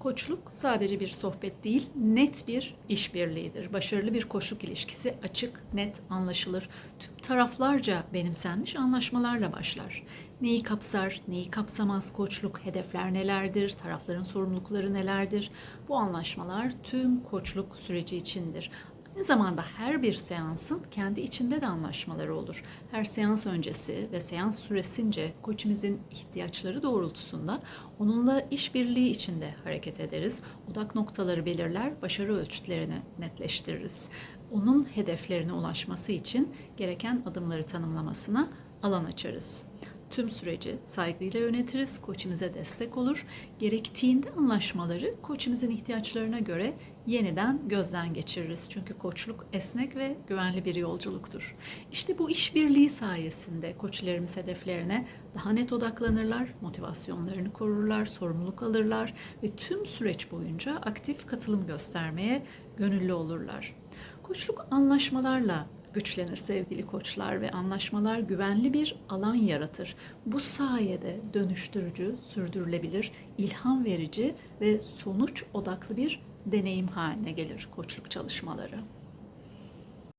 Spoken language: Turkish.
Koçluk sadece bir sohbet değil, net bir işbirliğidir. Başarılı bir koçluk ilişkisi açık, net, anlaşılır. Tüm taraflarca benimsenmiş anlaşmalarla başlar. Neyi kapsar, neyi kapsamaz koçluk, hedefler nelerdir, tarafların sorumlulukları nelerdir? Bu anlaşmalar tüm koçluk süreci içindir. Aynı zamanda her bir seansın kendi içinde de anlaşmaları olur. Her seans öncesi ve seans süresince koçumuzun ihtiyaçları doğrultusunda onunla işbirliği içinde hareket ederiz. Odak noktaları belirler, başarı ölçütlerini netleştiririz. Onun hedeflerine ulaşması için gereken adımları tanımlamasına alan açarız. Tüm süreci saygıyla yönetiriz, koçimize destek olur. Gerektiğinde anlaşmaları koçimizin ihtiyaçlarına göre yeniden gözden geçiririz. Çünkü koçluk esnek ve güvenli bir yolculuktur. İşte bu işbirliği sayesinde koçlarımız hedeflerine daha net odaklanırlar, motivasyonlarını korurlar, sorumluluk alırlar ve tüm süreç boyunca aktif katılım göstermeye gönüllü olurlar. Koçluk anlaşmalarla güçlenir sevgili koçlar ve anlaşmalar güvenli bir alan yaratır. Bu sayede dönüştürücü, sürdürülebilir, ilham verici ve sonuç odaklı bir deneyim haline gelir koçluk çalışmaları.